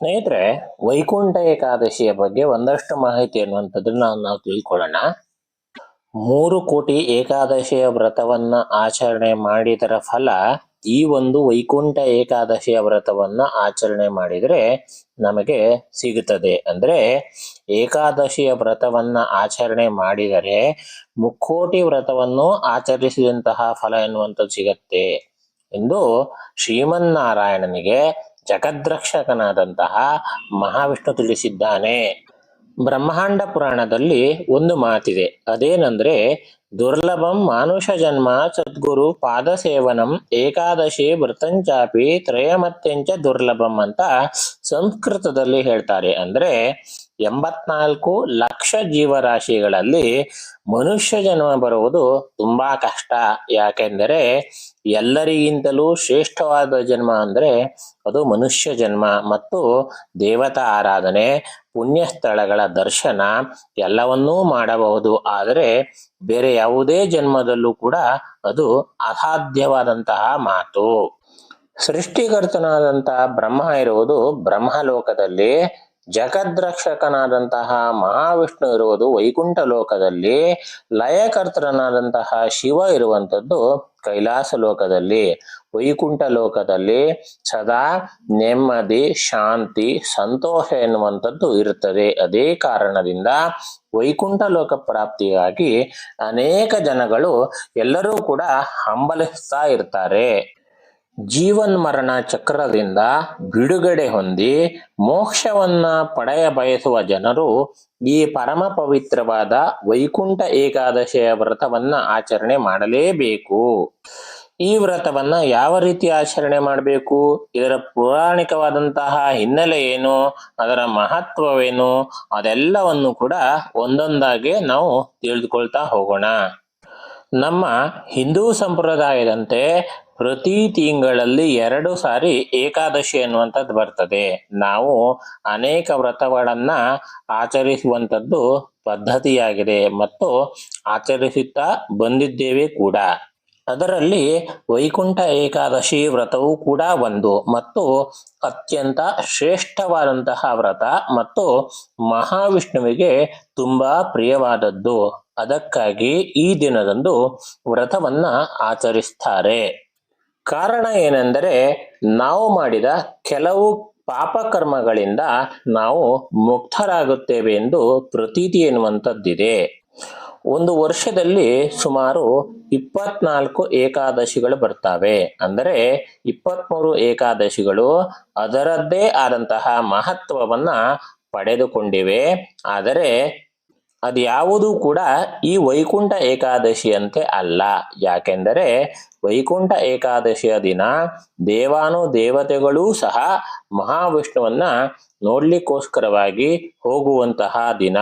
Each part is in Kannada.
ಸ್ನೇಹಿತರೆ, ವೈಕುಂಠ ಏಕಾದಶಿಯ ಬಗ್ಗೆ ಒಂದಷ್ಟು ಮಾಹಿತಿ ಅನ್ನುವಂಥದ್ದನ್ನ ನಾವು ತಿಳ್ಕೊಳ್ಳೋಣ. ಮೂರು ಕೋಟಿ ಏಕಾದಶಿಯ ವ್ರತವನ್ನ ಆಚರಣೆ ಮಾಡಿದರ ಫಲ ಈ ಒಂದು ವೈಕುಂಠ ಏಕಾದಶಿಯ ವ್ರತವನ್ನ ಆಚರಣೆ ಮಾಡಿದರೆ ನಮಗೆ ಸಿಗುತ್ತದೆ. ಅಂದ್ರೆ ಏಕಾದಶಿಯ ವ್ರತವನ್ನ ಆಚರಣೆ ಮಾಡಿದರೆ ಮುಕ್ಕೋಟಿ ವ್ರತವನ್ನು ಆಚರಿಸಿದಂತಹ ಫಲ ಎನ್ನುವಂಥದ್ದು ಸಿಗತ್ತೆ ಎಂದು ಶ್ರೀಮನ್ನಾರಾಯಣನಿಗೆ ಜಗದ್ರಕ್ಷಕನಾದಂತಹ ಮಹಾವಿಷ್ಣು ತಿಳಿಸಿದ್ದಾನೆ. ಬ್ರಹ್ಮಾಂಡ ಪುರಾಣದಲ್ಲಿ ಒಂದು ಮಾತಿದೆ. ಅದೇನಂದ್ರೆ, ದುರ್ಲಭಂ ಮಾನುಷ ಜನ್ಮ ಸದ್ಗುರು ಪಾದ ಸೇವನಂ ಏಕಾದಶಿ ವೃತಂಚಾಪಿ ತ್ರಯಮತ್ಯಂಚ ದುರ್ಲಭಂ ಅಂತ ಸಂಸ್ಕೃತದಲ್ಲಿ ಹೇಳ್ತಾರೆ. ಅಂದ್ರೆ ಎಂಬತ್ನಾಲ್ಕು ಲಕ್ಷ ಜೀವರಾಶಿಗಳಲ್ಲಿ ಮನುಷ್ಯ ಜನ್ಮ ಬರುವುದು ತುಂಬಾ ಕಷ್ಟ. ಯಾಕೆಂದರೆ ಎಲ್ಲರಿಗಿಂತಲೂ ಶ್ರೇಷ್ಠವಾದ ಜನ್ಮ ಅಂದ್ರೆ ಅದು ಮನುಷ್ಯ ಜನ್ಮ. ಮತ್ತು ದೇವತಾ ಆರಾಧನೆ ಪುಣ್ಯ ಸ್ಥಳಗಳ ದರ್ಶನ ಎಲ್ಲವನ್ನೂ ಮಾಡಬಹುದು. ಆದರೆ ಬೇರೆ ಯಾವುದೇ ಜನ್ಮದಲ್ಲೂ ಕೂಡ ಅದು ಅಸಾಧ್ಯವಾದಂತಹ ಮಾತು. ಸೃಷ್ಟಿಕರ್ತನಾದಂತಹ ಬ್ರಹ್ಮ ಇರುವುದು ಬ್ರಹ್ಮಲೋಕದಲ್ಲಿ ಜಗದ್ರಕ್ಷಕನಾದಂತಹ ಮಹಾವಿಷ್ಣು ಇರುವುದು ವೈಕುಂಠ ಲೋಕದಲ್ಲಿ ಲಯಕರ್ತನಾದಂತಹ ಶಿವ ಇರುವಂಥದ್ದು ಕೈಲಾಸ ಲೋಕದಲ್ಲಿ. ವೈಕುಂಠ ಲೋಕದಲ್ಲಿ ಸದಾ ನೆಮ್ಮದಿ, ಶಾಂತಿ, ಸಂತೋಷ ಎನ್ನುವಂಥದ್ದು ಇರುತ್ತದೆ. ಅದೇ ಕಾರಣದಿಂದ ವೈಕುಂಠ ಲೋಕ ಪ್ರಾಪ್ತಿಗಾಗಿ ಅನೇಕ ಜನಗಳು ಎಲ್ಲರೂ ಕೂಡ ಹಂಬಲಿಸ್ತಾ ಇರ್ತಾರೆ. ಜೀವನ್ ಮರಣ ಚಕ್ರದಿಂದ ಬಿಡುಗಡೆ ಹೊಂದಿ ಮೋಕ್ಷವನ್ನ ಪಡೆಯ ಬಯಸುವ ಜನರು ಈ ಪರಮ ಪವಿತ್ರವಾದ ವೈಕುಂಠ ಏಕಾದಶಿಯ ವ್ರತವನ್ನ ಆಚರಣೆ ಮಾಡಲೇಬೇಕು. ಈ ವ್ರತವನ್ನ ಯಾವ ರೀತಿ ಆಚರಣೆ ಮಾಡಬೇಕು? ಇದರ ಪೌರಾಣಿಕವಾದಂತಹ ಹಿನ್ನೆಲೆ ಏನು? ಅದರ ಮಹತ್ವವೇನು? ಅದೆಲ್ಲವನ್ನು ಕೂಡ ಒಂದೊಂದಾಗಿ ನಾವು ತಿಳಿದುಕೊಳ್ತಾ ಹೋಗೋಣ. ನಮ್ಮ ಹಿಂದೂ ಸಂಪ್ರದಾಯದಂತೆ ಪ್ರತಿ ತಿಂಗಳಲ್ಲಿ ಎರಡು ಸಾರಿ ಏಕಾದಶಿ ಅನ್ನುವಂಥದ್ದು ಬರ್ತದೆ. ನಾವು ಅನೇಕ ವ್ರತಗಳನ್ನ ಆಚರಿಸುವಂಥದ್ದು ಪದ್ಧತಿಯಾಗಿದೆ ಮತ್ತು ಆಚರಿಸುತ್ತಾ ಬಂದಿದ್ದೇವೆ ಕೂಡ. ಅದರಲ್ಲಿ ವೈಕುಂಠ ಏಕಾದಶಿ ವ್ರತವೂ ಕೂಡ ಒಂದು ಮತ್ತು ಅತ್ಯಂತ ಶ್ರೇಷ್ಠವಾದಂತಹ ವ್ರತ ಮತ್ತು ಮಹಾವಿಷ್ಣುವಿಗೆ ತುಂಬಾ ಪ್ರಿಯವಾದದ್ದು. ಅದಕ್ಕಾಗಿ ಈ ದಿನದಂದು ವ್ರತವನ್ನ ಆಚರಿಸ್ತಾರೆ. ಕಾರಣ ಏನೆಂದರೆ ನಾವು ಮಾಡಿದ ಕೆಲವು ಪಾಪಕರ್ಮಗಳಿಂದ ನಾವು ಮುಕ್ತರಾಗುತ್ತೇವೆ ಎಂದು ಪ್ರತೀತಿ ಎನ್ನುವಂಥದ್ದಿದೆ. ಒಂದು ವರ್ಷದಲ್ಲಿ ಸುಮಾರು ಇಪ್ಪತ್ನಾಲ್ಕು ಏಕಾದಶಿಗಳು ಬರ್ತವೆ. ಅಂದರೆ ಇಪ್ಪತ್ಮೂರು ಏಕಾದಶಿಗಳು ಅದರದ್ದೇ ಆದಂತಹ ಮಹತ್ವವನ್ನ ಪಡೆದುಕೊಂಡಿವೆ. ಆದರೆ ಅದ್ಯಾವುದೂ ಕೂಡ ಈ ವೈಕುಂಠ ಏಕಾದಶಿಯಂತೆ ಅಲ್ಲ. ಯಾಕೆಂದರೆ ವೈಕುಂಠ ಏಕಾದಶಿಯ ದಿನ ದೇವಾನು ದೇವತೆಗಳೂ ಸಹ ಮಹಾವಿಷ್ಣುವನ್ನ ನೋಡ್ಲಿಕ್ಕೋಸ್ಕರವಾಗಿ ಹೋಗುವಂತಹ ದಿನ.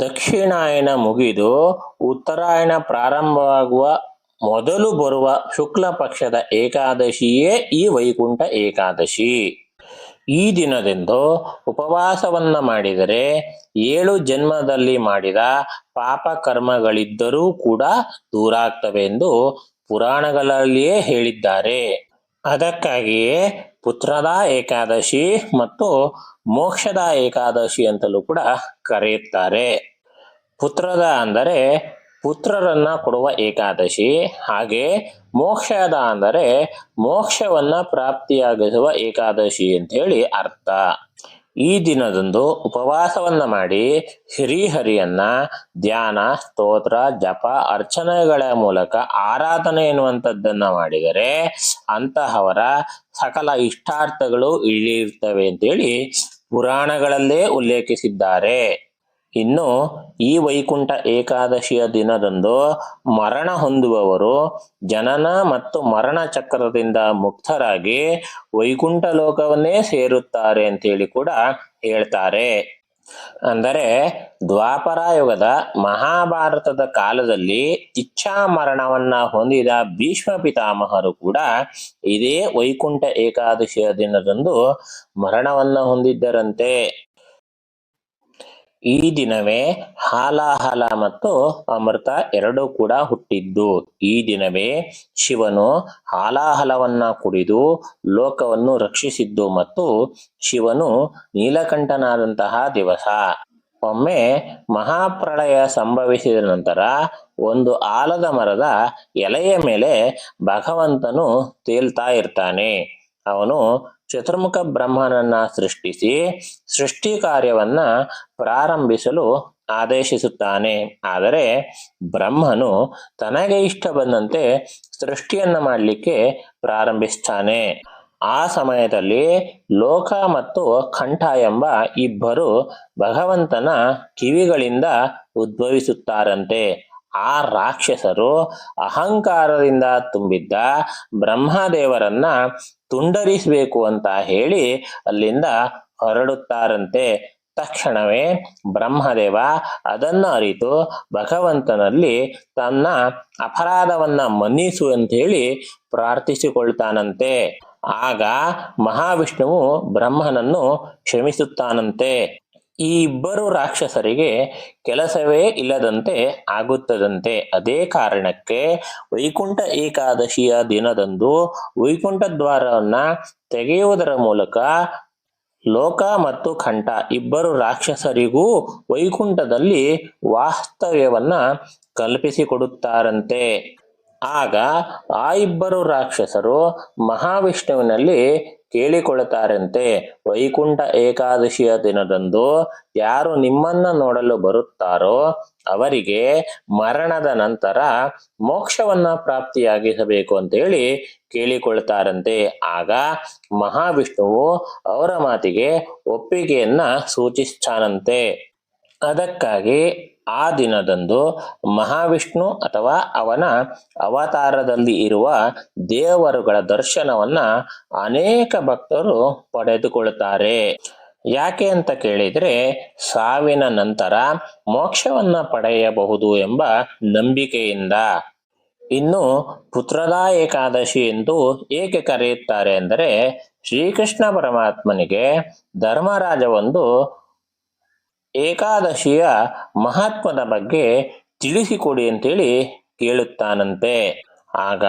ದಕ್ಷಿಣಾಯನ ಮುಗಿದು ಉತ್ತರಾಯಣ ಪ್ರಾರಂಭವಾಗುವ ಮೊದಲು ಬರುವ ಶುಕ್ಲ ಪಕ್ಷದ ಏಕಾದಶಿಯೇ ಈ ವೈಕುಂಠ ಏಕಾದಶಿ. ಈ ದಿನದಂದು ಉಪವಾಸವನ್ನ ಮಾಡಿದರೆ ಏಳು ಜನ್ಮದಲ್ಲಿ ಮಾಡಿದ ಪಾಪ ಕರ್ಮಗಳಿದ್ದರೂ ಕೂಡ ದೂರಾಗ್ತವೆ ಎಂದು ಪುರಾಣಗಳಲ್ಲಿಯೇ ಹೇಳಿದ್ದಾರೆ. ಅದಕ್ಕಾಗಿಯೇ ಪುತ್ರದ ಏಕಾದಶಿ ಮತ್ತು ಮೋಕ್ಷದ ಏಕಾದಶಿ ಅಂತಲೂ ಕೂಡ ಕರೆಯುತ್ತಾರೆ. ಪುತ್ರದ ಅಂದರೆ ಪುತ್ರರನ್ನ ಕೊಡುವ ಏಕಾದಶಿ. ಹಾಗೆ ಮೋಕ್ಷದ ಅಂದರೆ ಮೋಕ್ಷವನ್ನ ಪ್ರಾಪ್ತಿಯಾಗಿಸುವ ಏಕಾದಶಿ ಅಂತ ಹೇಳಿ ಅರ್ಥ. ಈ ದಿನದಂದು ಉಪವಾಸವನ್ನ ಮಾಡಿ ಶ್ರೀಹರಿಯನ್ನ ಧ್ಯಾನ, ಸ್ತೋತ್ರ, ಜಪ, ಅರ್ಚನೆಗಳ ಮೂಲಕ ಆರಾಧನೆ ಎನ್ನುವಂಥದ್ದನ್ನ ಮಾಡಿದರೆ ಅಂತಹವರ ಸಕಲ ಇಷ್ಟಾರ್ಥಗಳು ಇಳಿರ್ತವೆ ಅಂತೇಳಿ ಪುರಾಣಗಳಲ್ಲೇ ಉಲ್ಲೇಖಿಸಿದ್ದಾರೆ. ಇನ್ನು ಈ ವೈಕುಂಠ ಏಕಾದಶಿಯ ದಿನದಂದು ಮರಣ ಹೊಂದುವವರು ಜನನ ಮತ್ತು ಮರಣ ಚಕ್ರದಿಂದ ಮುಕ್ತರಾಗಿ ವೈಕುಂಠ ಲೋಕವನ್ನೇ ಸೇರುತ್ತಾರೆ ಅಂತೇಳಿ ಕೂಡ ಹೇಳ್ತಾರೆ. ಅಂದರೆ ದ್ವಾಪರಾಯುಗದ ಮಹಾಭಾರತದ ಕಾಲದಲ್ಲಿ ಇಚ್ಛಾ ಮರಣವನ್ನ ಹೊಂದಿದ ಭೀಷ್ಮ ಪಿತಾಮಹರು ಕೂಡ ಇದೇ ವೈಕುಂಠ ಏಕಾದಶಿಯ ದಿನದಂದು ಮರಣವನ್ನ ಹೊಂದಿದ್ದರಂತೆ. ಈ ದಿನವೇ ಹಾಲಾಹಲ ಮತ್ತು ಅಮೃತ ಎರಡೂ ಕೂಡ ಹುಟ್ಟಿದ್ದು. ಈ ದಿನವೇ ಶಿವನು ಹಾಲಾಹಲವನ್ನ ಕುಡಿದು ಲೋಕವನ್ನು ರಕ್ಷಿಸಿದ್ದು ಮತ್ತು ಶಿವನು ನೀಲಕಂಠನಾದಂತಹ ದಿವಸ. ಒಮ್ಮೆ ಮಹಾಪ್ರಳಯ ಸಂಭವಿಸಿದ ನಂತರ ಒಂದು ಆಲದ ಮರದ ಎಲೆಯ ಮೇಲೆ ಭಗವಂತನು ತೇಲ್ತಾ ಇರ್ತಾನೆ. ಅವನು ಚತುರ್ಮುಖ ಬ್ರಹ್ಮನನ್ನ ಸೃಷ್ಟಿಸಿ ಸೃಷ್ಟಿ ಕಾರ್ಯವನ್ನ ಪ್ರಾರಂಭಿಸಲು ಆದೇಶಿಸುತ್ತಾನೆ. ಆದರೆ ಬ್ರಹ್ಮನು ತನಗೆ ಇಷ್ಟ ಬಂದಂತೆ ಸೃಷ್ಟಿಯನ್ನ ಮಾಡಲಿಕ್ಕೆ ಪ್ರಾರಂಭಿಸ್ತಾನೆ. ಆ ಸಮಯದಲ್ಲಿ ಲೋಕ ಮತ್ತು ಕಂಠ ಎಂಬ ಇಬ್ಬರು ಭಗವಂತನ ಕಿವಿಗಳಿಂದ ಉದ್ಭವಿಸುತ್ತಾರಂತೆ. ಆ ರಾಕ್ಷಸರು ಅಹಂಕಾರದಿಂದ ತುಂಬಿದ್ದ ಬ್ರಹ್ಮದೇವರನ್ನ ತುಂಡರಿಸಬೇಕು ಅಂತ ಹೇಳಿ ಅಲ್ಲಿಂದ ಹೊರಡುತ್ತಾರಂತೆ. ತಕ್ಷಣವೇ ಬ್ರಹ್ಮದೇವ ಅದನ್ನ ಅರಿತು ಭಗವಂತನಲ್ಲಿ ತನ್ನ ಅಪರಾಧವನ್ನ ಮನ್ನಿಸು ಅಂತ ಹೇಳಿ ಪ್ರಾರ್ಥಿಸಿಕೊಳ್ತಾನಂತೆ. ಆಗ ಮಹಾವಿಷ್ಣುವು ಬ್ರಹ್ಮನನ್ನು ಕ್ಷಮಿಸುತ್ತಾನಂತೆ. ಈ ಇಬ್ಬರು ರಾಕ್ಷಸರಿಗೆ ಕೆಲಸವೇ ಇಲ್ಲದಂತೆ ಆಗುತ್ತದಂತೆ. ಅದೇ ಕಾರಣಕ್ಕೆ ವೈಕುಂಠ ಏಕಾದಶಿಯ ದಿನದಂದು ವೈಕುಂಠ ದ್ವಾರವನ್ನ ತೆಗೆಯುವುದರ ಮೂಲಕ ಲೋಕ ಮತ್ತು ಕಂಠ ಇಬ್ಬರು ರಾಕ್ಷಸರಿಗೂ ವೈಕುಂಠದಲ್ಲಿ ವಾಸ್ತವ್ಯವನ್ನ ಕಲ್ಪಿಸಿಕೊಡುತ್ತಾರಂತೆ. ಆಗ ಆ ಇಬ್ಬರು ರಾಕ್ಷಸರು ಮಹಾವಿಷ್ಣುವಿನಲ್ಲಿ ಕೇಳಿಕೊಳ್ಳುತ್ತಾರಂತೆ. ವೈಕುಂಠ ಏಕಾದಶಿಯ ದಿನದಂದು ಯಾರು ನಿಮ್ಮನ್ನ ನೋಡಲು ಬರುತ್ತಾರೋ ಅವರಿಗೆ ಮರಣದ ನಂತರ ಮೋಕ್ಷವನ್ನ ಪ್ರಾಪ್ತಿಯಾಗಿಸಬೇಕು ಅಂತೇಳಿ ಕೇಳಿಕೊಳ್ತಾರಂತೆ ಆಗ ಮಹಾವಿಷ್ಣುವು ಅವರ ಮಾತಿಗೆ ಒಪ್ಪಿಗೆಯನ್ನ ಸೂಚಿಸ್ತಾನಂತೆ. ಅದಕ್ಕಾಗಿ ಆ ದಿನದಂದು ಮಹಾವಿಷ್ಣು ಅಥವಾ ಅವನ ಅವತಾರದಲ್ಲಿ ಇರುವ ದೇವರುಗಳ ದರ್ಶನವನ್ನ ಅನೇಕ ಭಕ್ತರು ಪಡೆದುಕೊಳ್ಳುತ್ತಾರೆ. ಯಾಕೆ ಅಂತ ಕೇಳಿದರೆ ಸಾವಿನ ನಂತರ ಮೋಕ್ಷವನ್ನ ಪಡೆಯಬಹುದು ಎಂಬ ನಂಬಿಕೆಯಿಂದ. ಇನ್ನು ಪುತ್ರದ ಏಕಾದಶಿ ಎಂದು ಏಕೆ ಕರೆಯುತ್ತಾರೆ ಅಂದರೆ ಶ್ರೀಕೃಷ್ಣ ಪರಮಾತ್ಮನಿಗೆ ಧರ್ಮರಾಜ ಒಂದು ಏಕಾದಶಿಯ ಮಹತ್ವದ ಬಗ್ಗೆ ತಿಳಿಸಿಕೊಡಿ ಅಂತೇಳಿ ಕೇಳುತ್ತಾನಂತೆ. ಆಗ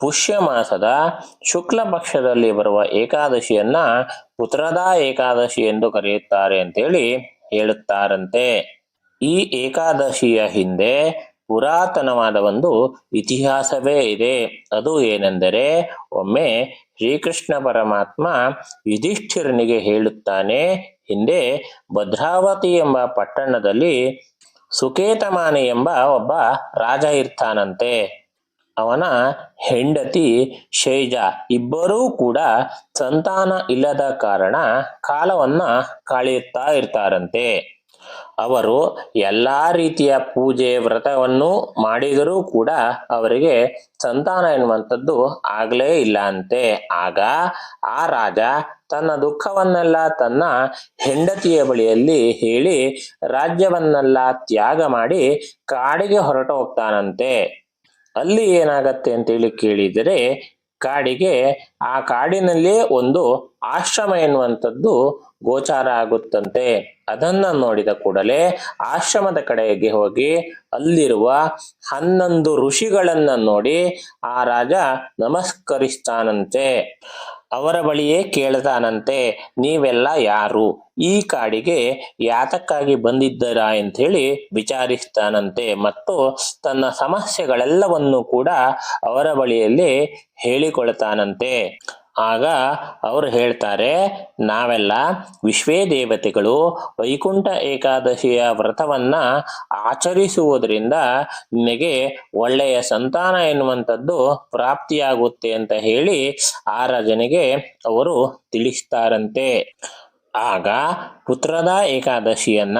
ಪುಷ್ಯ ಮಾಸದ ಶುಕ್ಲ ಪಕ್ಷದಲ್ಲಿ ಬರುವ ಏಕಾದಶಿಯನ್ನ ಪುತ್ರದ ಏಕಾದಶಿ ಎಂದು ಕರೆಯುತ್ತಾರೆ ಅಂತೇಳಿ ಹೇಳುತ್ತಾರಂತೆ. ಈ ಏಕಾದಶಿಯ ಹಿಂದೆ ಪುರಾತನವಾದ ಒಂದು ಇತಿಹಾಸವೇ ಇದೆ. ಅದು ಏನೆಂದರೆ, ಒಮ್ಮೆ ಶ್ರೀಕೃಷ್ಣ ಪರಮಾತ್ಮ ಯುಧಿಷ್ಠಿರನಿಗೆ ಹೇಳುತ್ತಾನೆ, ಹಿಂದೆ ಭದ್ರಾವತಿ ಎಂಬ ಪಟ್ಟಣದಲ್ಲಿ ಸುಕೇತಮಾನೆ ಎಂಬ ಒಬ್ಬ ರಾಜ ಇರ್ತಾನಂತೆ. ಅವನ ಹೆಂಡತಿ ಶೈಜ ಇಬ್ಬರೂ ಕೂಡ ಸಂತಾನ ಇಲ್ಲದ ಕಾರಣ ಕಾಲವನ್ನ ಕಳೆಯುತ್ತಾ ಇರ್ತಾರಂತೆ. ಅವರು ಎಲ್ಲಾ ರೀತಿಯ ಪೂಜೆ ವ್ರತವನ್ನು ಮಾಡಿದರೂ ಕೂಡ ಅವರಿಗೆ ಸಂತಾನ ಎನ್ನುವಂಥದ್ದು ಆಗ್ಲೇ ಇಲ್ಲ ಅಂತೆ ಆಗ ಆ ರಾಜ ತನ್ನ ದುಃಖವನ್ನೆಲ್ಲ ತನ್ನ ಹೆಂಡತಿಯ ಬಳಿಯಲ್ಲಿ ಹೇಳಿ ರಾಜ್ಯವನ್ನೆಲ್ಲ ತ್ಯಾಗ ಮಾಡಿ ಕಾಡಿಗೆ ಹೊರಟು ಹೋಗ್ತಾನಂತೆ. ಅಲ್ಲಿ ಏನಾಗತ್ತೆ ಅಂತೇಳಿ ಕೇಳಿದರೆ ಕಾಡಿಗೆ, ಆ ಕಾಡಿನಲ್ಲೇ ಒಂದು ಆಶ್ರಮ ಎನ್ನುವಂಥದ್ದು ಗೋಚಾರ ಆಗುತ್ತಂತೆ. ಅದನ್ನ ನೋಡಿದ ಕೂಡಲೇ ಆಶ್ರಮದ ಕಡೆಗೆ ಹೋಗಿ ಅಲ್ಲಿರುವ ಹನ್ನೊಂದು ಋಷಿಗಳನ್ನ ನೋಡಿ ಆ ರಾಜ ನಮಸ್ಕರಿಸ್ತಾನಂತೆ. ಅವರ ಬಳಿಯೇ ಕೇಳ್ತಾನಂತೆ ನೀವೆಲ್ಲ ಯಾರು? ಈ ಕಾಡಿಗೆ ಯಾತಕ್ಕಾಗಿ ಬಂದಿದ್ದರಾ? ಅಂತ ಹೇಳಿ ವಿಚಾರಿಸ್ತಾನಂತೆ. ಮತ್ತು ತನ್ನ ಸಮಸ್ಯೆಗಳೆಲ್ಲವನ್ನೂ ಕೂಡ ಅವರ ಬಳಿಯಲ್ಲಿ ಹೇಳಿಕೊಳ್ತಾನಂತೆ. ಆಗ ಅವರು ಹೇಳ್ತಾರೆ, ನಾವೆಲ್ಲ ವಿಶ್ವೇ ದೇವತೆಗಳು, ವೈಕುಂಠ ಏಕಾದಶಿಯ ವ್ರತವನ್ನ ಆಚರಿಸುವುದರಿಂದ ನಿನಗೆ ಒಳ್ಳೆಯ ಸಂತಾನ ಎನ್ನುವಂಥದ್ದು ಪ್ರಾಪ್ತಿಯಾಗುತ್ತೆ ಅಂತ ಹೇಳಿ ಆ ರಾಜನಿಗೆ ಅವರು ತಿಳಿಸ್ತಾರಂತೆ. ಆಗ ಪುತ್ರದ ಏಕಾದಶಿಯನ್ನ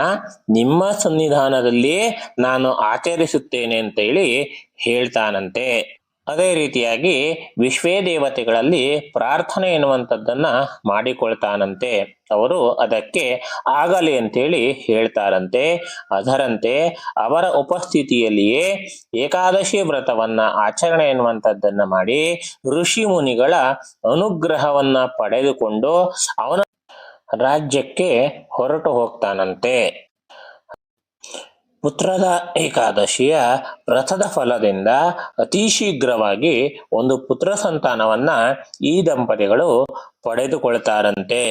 ನಿಮ್ಮ ಸನ್ನಿಧಾನದಲ್ಲಿಯೇ ನಾನು ಆಚರಿಸುತ್ತೇನೆ ಅಂತ ಹೇಳಿ ಹೇಳ್ತಾನಂತೆ. ಅದೇ ರೀತಿಯಾಗಿ ವಿಶ್ವೇ ದೇವತೆಗಳಲ್ಲಿ ಪ್ರಾರ್ಥನೆ ಎನ್ನುವಂಥದ್ದನ್ನ ಮಾಡಿಕೊಳ್ತಾನಂತೆ. ಅವರು ಅದಕ್ಕೆ ಆಗಲಿ ಅಂತೇಳಿ ಹೇಳ್ತಾರಂತೆ. ಅದರಂತೆ ಅವರ ಉಪಸ್ಥಿತಿಯಲ್ಲಿಯೇ ಏಕಾದಶಿ ವ್ರತವನ್ನ ಆಚರಣೆ ಎನ್ನುವಂಥದ್ದನ್ನ ಮಾಡಿ ಋಷಿ ಮುನಿಗಳ ಅನುಗ್ರಹವನ್ನ ಪಡೆದುಕೊಂಡು ಅವನ ರಾಜ್ಯಕ್ಕೆ ಹೊರಟು ಹೋಗ್ತಾನಂತೆ. ಪುತ್ರದ ಏಕಾದಶಿಯ ವ್ರತದ ಫಲದಿಂದ ಅತಿ ಶೀಘ್ರವಾಗಿ ಒಂದು ಪುತ್ರ ಸಂತಾನವನ್ನ ಈ ದಂಪತಿಗಳು ಪಡೆದುಕೊಳ್ತಾರಂತೆ.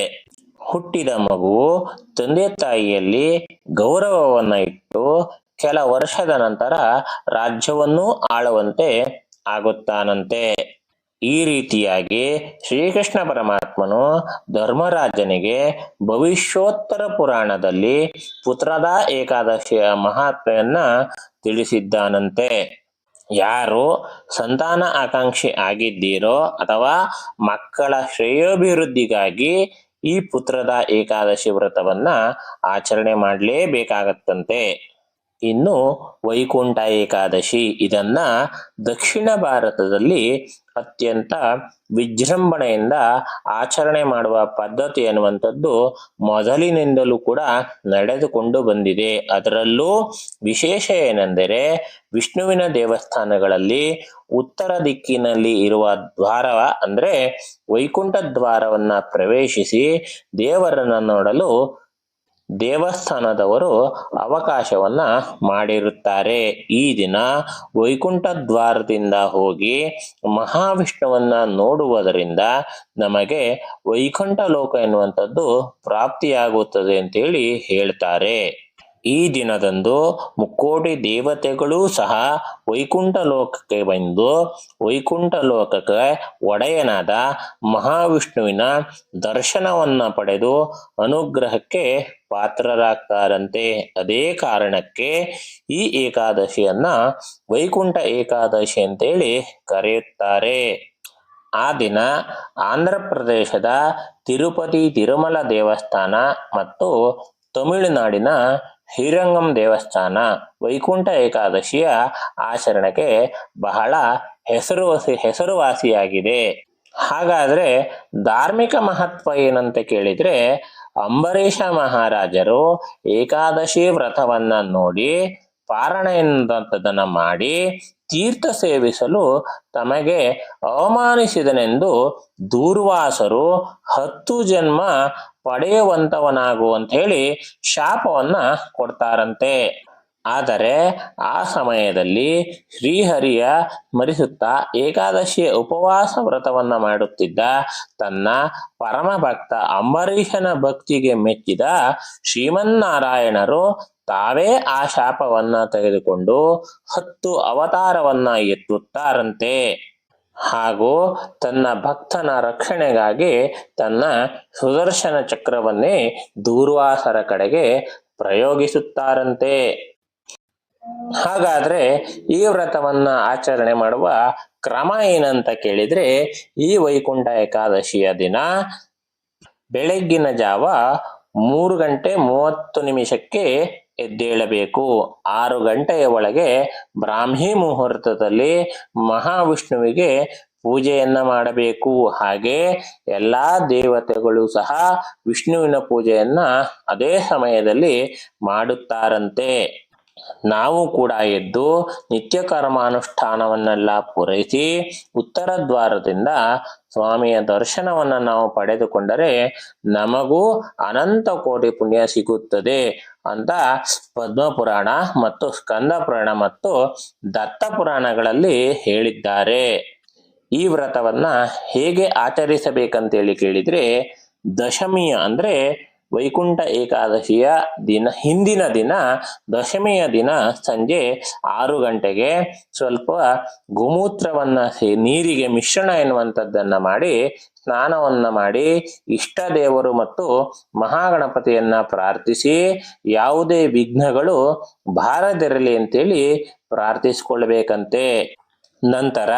ಹುಟ್ಟಿದ ಮಗುವು ತಂದೆ ತಾಯಿಯಲ್ಲಿ ಗೌರವವನ್ನ ಇಟ್ಟು ಕೆಲ ವರ್ಷದ ನಂತರ ರಾಜ್ಯವನ್ನು ಆಳುವಂತೆ ಆಗುತ್ತಾನಂತೆ. ಈ ರೀತಿಯಾಗಿ ಶ್ರೀಕೃಷ್ಣ ಪರಮಾತ್ಮನು ಧರ್ಮರಾಜನಿಗೆ ಭವಿಷ್ಯೋತ್ತರ ಪುರಾಣದಲ್ಲಿ ಪುತ್ರದ ಏಕಾದಶಿಯ ಮಹಾತ್ಮೆಯನ್ನ ತಿಳಿಸಿದ್ದಾನಂತೆ. ಯಾರು ಸಂತಾನ ಆಕಾಂಕ್ಷಿ ಆಗಿದ್ದೀರೋ ಅಥವಾ ಮಕ್ಕಳ ಶ್ರೇಯೋಭಿವೃದ್ಧಿಗಾಗಿ ಈ ಪುತ್ರದ ಏಕಾದಶಿ ವ್ರತವನ್ನ ಆಚರಣೆ ಮಾಡಲೇಬೇಕಾಗತ್ತಂತೆ. ಇನ್ನು ವೈಕುಂಠ ಏಕಾದಶಿ ಇದನ್ನ ದಕ್ಷಿಣ ಭಾರತದಲ್ಲಿ ಅತ್ಯಂತ ವಿಜೃಂಭಣೆಯಿಂದ ಆಚರಣೆ ಮಾಡುವ ಪದ್ಧತಿ ಅನ್ನುವಂಥದ್ದು ಮೊದಲಿನಿಂದಲೂ ಕೂಡ ನಡೆದುಕೊಂಡು ಬಂದಿದೆ. ಅದರಲ್ಲೂ ವಿಶೇಷ ಏನೆಂದರೆ ವಿಷ್ಣುವಿನ ದೇವಸ್ಥಾನಗಳಲ್ಲಿ ಉತ್ತರ ದಿಕ್ಕಿನಲ್ಲಿ ಇರುವ ದ್ವಾರ ಅಂದ್ರೆ ವೈಕುಂಠ ದ್ವಾರವನ್ನ ಪ್ರವೇಶಿಸಿ ದೇವರನ್ನ ನೋಡಲು ದೇವಸ್ಥಾನದವರು ಅವಕಾಶವನ್ನ ಮಾಡಿರುತ್ತಾರೆ. ಈ ದಿನ ವೈಕುಂಠ ದ್ವಾರದಿಂದ ಹೋಗಿ ಮಹಾವಿಷ್ಣುವನ್ನ ನೋಡುವುದರಿಂದ ನಮಗೆ ವೈಕುಂಠ ಲೋಕ ಎನ್ನುವಂಥದ್ದು ಪ್ರಾಪ್ತಿಯಾಗುತ್ತದೆ ಅಂತೇಳಿ ಹೇಳ್ತಾರೆ. ಈ ದಿನದಂದು ಮುಕ್ಕೋಟಿ ದೇವತೆಗಳೂ ಸಹ ವೈಕುಂಠ ಲೋಕಕ್ಕೆ ಬಂದು ವೈಕುಂಠ ಲೋಕಕ್ಕೆ ಒಡೆಯನಾದ ಮಹಾವಿಷ್ಣುವಿನ ದರ್ಶನವನ್ನ ಪಡೆದು ಅನುಗ್ರಹಕ್ಕೆ ಪಾತ್ರರಾಗ್ತಾರಂತೆ. ಅದೇ ಕಾರಣಕ್ಕೆ ಈ ಏಕಾದಶಿಯನ್ನ ವೈಕುಂಠ ಏಕಾದಶಿ ಅಂತೇಳಿ ಕರೆಯುತ್ತಾರೆ. ಆ ದಿನ ಆಂಧ್ರ ಪ್ರದೇಶದ ತಿರುಪತಿ, ತಿರುಮಲ ದೇವಸ್ಥಾನ ಮತ್ತು ತಮಿಳುನಾಡಿನ ಶ್ರೀರಂಗಂ ದೇವಸ್ಥಾನ ವೈಕುಂಠ ಏಕಾದಶಿಯ ಆಚರಣೆಗೆ ಬಹಳ ಹೆಸರುವಾಸಿ ಹೆಸರುವಾಸಿಯಾಗಿದೆ. ಹಾಗಾದ್ರೆ ಧಾರ್ಮಿಕ ಮಹತ್ವ ಏನಂತ ಕೇಳಿದ್ರೆ ಅಂಬರೀಷ ಮಹಾರಾಜರು ಏಕಾದಶಿ ವ್ರತವನ್ನ ನೋಡಿ ಪಾರಣ ಎನ್ನುವಂಥದ್ದನ್ನ ಮಾಡಿ ತೀರ್ಥ ಸೇವಿಸಲು ತಮಗೆ ಅವಮಾನಿಸಿದನೆಂದು ದೂರ್ವಾಸರು ಹತ್ತು ಜನ್ಮ ಪಡೆಯುವಂತವನಾಗು ಅಂತ ಹೇಳಿ ಶಾಪವನ್ನ ಕೊಡ್ತಾರಂತೆ. ಆದರೆ ಆ ಸಮಯದಲ್ಲಿ ಶ್ರೀಹರಿಯ ಸ್ಮರಿಸುತ್ತಾ ಏಕಾದಶಿಯ ಉಪವಾಸ ವ್ರತವನ್ನ ಮಾಡುತ್ತಿದ್ದ ತನ್ನ ಪರಮ ಭಕ್ತ ಅಂಬರೀಷನ ಭಕ್ತಿಗೆ ಮೆಚ್ಚಿದ ಶ್ರೀಮನ್ನಾರಾಯಣರು ತಾವೇ ಆ ಶಾಪವನ್ನ ತೆಗೆದುಕೊಂಡು ಹತ್ತು ಅವತಾರವನ್ನ ಎತ್ತುತ್ತಾರಂತೆ. ಹಾಗೂ ತನ್ನ ಭಕ್ತನ ರಕ್ಷಣೆಗಾಗಿ ತನ್ನ ಸುದರ್ಶನ ಚಕ್ರವನ್ನೇ ದೂರ್ವಾಸರ ಕಡೆಗೆ ಪ್ರಯೋಗಿಸುತ್ತಾರಂತೆ. ಹಾಗಾದ್ರೆ ಈ ವ್ರತವನ್ನ ಆಚರಣೆ ಮಾಡುವ ಕ್ರಮ ಏನಂತ ಕೇಳಿದ್ರೆ, ಈ ವೈಕುಂಠ ಏಕಾದಶಿಯ ದಿನ ಬೆಳಗ್ಗಿನ ಜಾವ ಮೂರು ಗಂಟೆ ಮೂವತ್ತು ನಿಮಿಷಕ್ಕೆ ಎದ್ದೇಳಬೇಕು. ಆರು ಗಂಟೆಯ ಒಳಗೆ ಬ್ರಾಹ್ಮಿ ಮುಹೂರ್ತದಲ್ಲಿ ಮಹಾವಿಷ್ಣುವಿಗೆ ಪೂಜೆಯನ್ನ ಮಾಡಬೇಕು. ಹಾಗೆ ಎಲ್ಲಾ ದೇವತೆಗಳು ಸಹ ವಿಷ್ಣುವಿನ ಪೂಜೆಯನ್ನ ಅದೇ ಸಮಯದಲ್ಲಿ ಮಾಡುತ್ತಾರಂತೆ. ನಾವು ಕೂಡ ಎದ್ದು ನಿತ್ಯ ಕರ್ಮಾನುಷ್ಠಾನವನ್ನೆಲ್ಲ ಪೂರೈಸಿ ಉತ್ತರ ದ್ವಾರದಿಂದ ಸ್ವಾಮಿಯ ದರ್ಶನವನ್ನ ನಾವು ಪಡೆದುಕೊಂಡರೆ ನಮಗೂ ಅನಂತ ಕೋಟಿ ಪುಣ್ಯ ಸಿಗುತ್ತದೆ ಅಂತ ಪದ್ಮಪುರಾಣ ಮತ್ತು ಸ್ಕಂದ ಪುರಾಣ ಮತ್ತು ದತ್ತ ಪುರಾಣಗಳಲ್ಲಿ ಹೇಳಿದ್ದಾರೆ. ಈ ವ್ರತವನ್ನ ಹೇಗೆ ಆಚರಿಸಬೇಕಂತೇಳಿ ಕೇಳಿದ್ರೆ ದಶಮಿಯ ಅಂದ್ರೆ ವೈಕುಂಠ ಏಕಾದಶಿಯ ದಿನ, ಹಿಂದಿನ ದಿನ, ದಶಮಿಯ ದಿನ ಸಂಜೆ ಆರು ಗಂಟೆಗೆ ಸ್ವಲ್ಪ ಗೋಮೂತ್ರವನ್ನ ನೀರಿಗೆ ಮಿಶ್ರಣ ಎನ್ನುವಂಥದ್ದನ್ನ ಮಾಡಿ, ಸ್ನಾನವನ್ನ ಮಾಡಿ, ಇಷ್ಟ ದೇವರು ಮತ್ತು ಮಹಾಗಣಪತಿಯನ್ನ ಪ್ರಾರ್ಥಿಸಿ, ಯಾವುದೇ ವಿಘ್ನಗಳು ಬಾರದಿರಲಿ ಅಂತೇಳಿ ಪ್ರಾರ್ಥಿಸಿಕೊಳ್ಬೇಕಂತೆ. ನಂತರ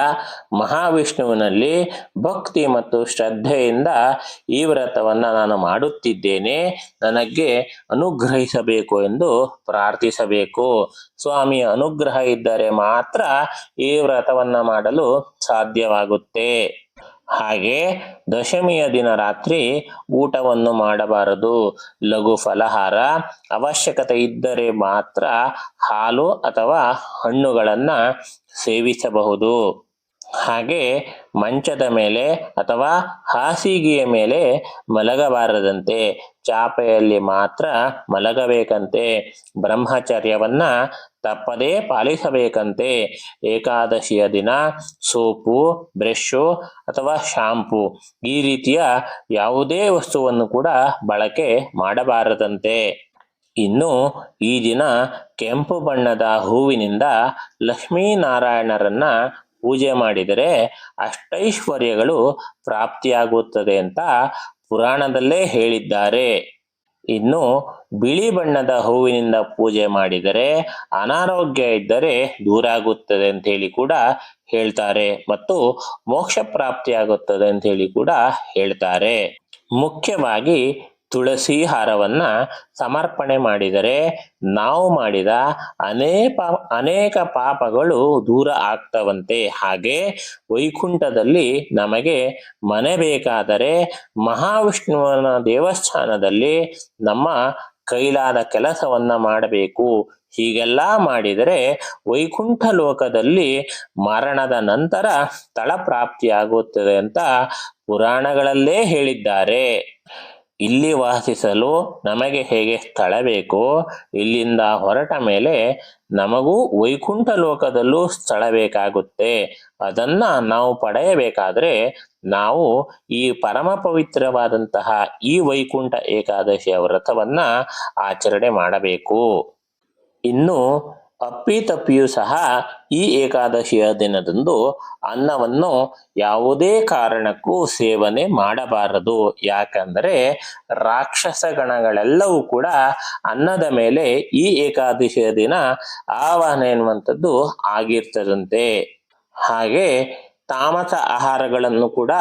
ಮಹಾವಿಷ್ಣುವಿನಲ್ಲಿ ಭಕ್ತಿ ಮತ್ತು ಶ್ರದ್ಧೆಯಿಂದ ಈ ವ್ರತವನ್ನ ನಾನು ಮಾಡುತ್ತಿದ್ದೇನೆ. ನನಗೆ ಅನುಗ್ರಹಿಸಬೇಕು ಎಂದು ಪ್ರಾರ್ಥಿಸಬೇಕು. ಸ್ವಾಮಿಯ ಅನುಗ್ರಹ ಇದ್ದರೆ ಮಾತ್ರ ಈ ವ್ರತವನ್ನ ಮಾಡಲು ಸಾಧ್ಯವಾಗುತ್ತೆ. ಹಾಗೆ ದಶಮಿಯ ದಿನ ರಾತ್ರಿ ಊಟವನ್ನು ಮಾಡಬಾರದು. ಲಘು ಫಲಹಾರ ಅವಶ್ಯಕತೆ ಇದ್ದರೆ ಮಾತ್ರ ಹಾಲು ಅಥವಾ ಹಣ್ಣುಗಳನ್ನ ಸೇವಿಸಬಹುದು. ಹಾಗೆ ಮಂಚದ ಮೇಲೆ ಅಥವಾ ಹಾಸಿಗೆಯ ಮೇಲೆ ಮಲಗಬಾರದಂತೆ ಚಾಪೆಯಲ್ಲಿ ಮಾತ್ರ ಮಲಗಬೇಕಂತೆ. ಬ್ರಹ್ಮಚರ್ಯವನ್ನ ತಪ್ಪದೇ ಪಾಲಿಸಬೇಕಂತೆ. ಏಕಾದಶಿಯ ದಿನ ಸೋಪು ಬ್ರಷು ಅಥವಾ ಶಾಂಪು ಈ ರೀತಿಯ ಯಾವುದೇ ವಸ್ತುವನ್ನು ಕೂಡ ಬಳಕೆ ಮಾಡಬಾರದಂತೆ. ಇನ್ನು ಈ ದಿನ ಕೆಂಪು ಬಣ್ಣದ ಹೂವಿನಿಂದ ಲಕ್ಷ್ಮೀನಾರಾಯಣರನ್ನ ಪೂಜೆ ಮಾಡಿದರೆ ಅಷ್ಟೈಶ್ವರ್ಯಗಳು ಪ್ರಾಪ್ತಿಯಾಗುತ್ತದೆ ಅಂತ ಪುರಾಣದಲ್ಲೇ ಹೇಳಿದ್ದಾರೆ. ಇನ್ನು ಬಿಳಿ ಬಣ್ಣದ ಹೂವಿನಿಂದ ಪೂಜೆ ಮಾಡಿದರೆ ಅನಾರೋಗ್ಯ ಇದ್ದರೆ ದೂರ ಆಗುತ್ತದೆ ಅಂತ ಹೇಳಿ ಕೂಡ ಹೇಳ್ತಾರೆ ಮತ್ತು ಮೋಕ್ಷ ಪ್ರಾಪ್ತಿಯಾಗುತ್ತದೆ ಅಂತ ಹೇಳಿ ಕೂಡ ಹೇಳ್ತಾರೆ. ಮುಖ್ಯವಾಗಿ ತುಳಸಿ ಹಾರವನ್ನ ಸಮರ್ಪಣೆ ಮಾಡಿದರೆ ನಾವು ಮಾಡಿದ ಅನೇಕ ಅನೇಕ ಪಾಪಗಳು ದೂರ ಆಗ್ತವಂತೆ. ಹಾಗೆ ವೈಕುಂಠದಲ್ಲಿ ನಮಗೆ ಮನೆ ಬೇಕಾದರೆ ಮಹಾವಿಷ್ಣುವನ ದೇವಸ್ಥಾನದಲ್ಲಿ ನಮ್ಮ ಕೈಲಾದ ಕೆಲಸವನ್ನ ಮಾಡಬೇಕು. ಹೀಗೆಲ್ಲ ಮಾಡಿದರೆ ವೈಕುಂಠ ಲೋಕದಲ್ಲಿ ಮರಣದ ನಂತರ ತಳಪ್ರಾಪ್ತಿಯಾಗುತ್ತದೆ ಪ್ರಾಪ್ತಿಯಾಗುತ್ತದೆ ಅಂತ ಪುರಾಣಗಳಲ್ಲೇ ಹೇಳಿದ್ದಾರೆ. ಇಲ್ಲಿ ವಾಸಿಸಲು ನಮಗೆ ಹೇಗೆ ಸ್ಥಳ ಬೇಕೋ, ಇಲ್ಲಿಂದ ಹೊರಟ ಮೇಲೆ ನಮಗೂ ವೈಕುಂಠ ಲೋಕದಲ್ಲೂ ಸ್ಥಳ ಬೇಕಾಗುತ್ತೆ. ಅದನ್ನ ನಾವು ಪಡೆಯಬೇಕಾದ್ರೆ ನಾವು ಈ ಪರಮ ಪವಿತ್ರವಾದಂತಹ ಈ ವೈಕುಂಠ ಏಕಾದಶಿಯ ವ್ರತವನ್ನ ಆಚರಣೆ ಮಾಡಬೇಕು. ಇನ್ನು ಅಪ್ಪಿತಪ್ಪಿಯೂ ಸಹ ಈ ಏಕಾದಶಿಯ ದಿನದಂದು ಅನ್ನವನ್ನು ಯಾವುದೇ ಕಾರಣಕ್ಕೂ ಸೇವನೆ ಮಾಡಬಾರದು. ಯಾಕಂದರೆ ರಾಕ್ಷಸ ಗಣಗಳೆಲ್ಲವೂ ಕೂಡ ಅನ್ನದ ಮೇಲೆ ಈ ಏಕಾದಶಿಯ ದಿನ ಆವಾಹನೆ ಎನ್ನುವಂಥದ್ದು ಆಗಿರ್ತದಂತೆ. ಹಾಗೆ ತಾಮಸ ಆಹಾರಗಳನ್ನು ಕೂಡ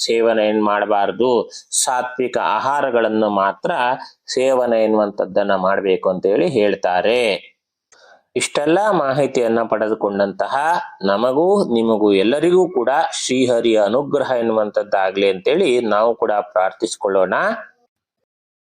ಸೇವನೆ ಮಾಡಬಾರದು ಸಾತ್ವಿಕ ಆಹಾರಗಳನ್ನು ಮಾತ್ರ ಸೇವನೆ ಎನ್ನುವಂಥದ್ದನ್ನು ಮಾಡಬೇಕು ಅಂತೇಳಿ ಹೇಳ್ತಾರೆ. ಇಷ್ಟೆಲ್ಲ ಮಾಹಿತಿಯನ್ನ ಪಡೆದುಕೊಂಡಂತಹ ನಮಗೂ ನಿಮಗೂ ಎಲ್ಲರಿಗೂ ಕೂಡ ಶ್ರೀಹರಿಯ ಅನುಗ್ರಹ ಎನ್ನುವಂಥದ್ದಾಗ್ಲಿ ಅಂತೇಳಿ ನಾವು ಕೂಡ ಪ್ರಾರ್ಥಿಸಿಕೊಳ್ಳೋಣ.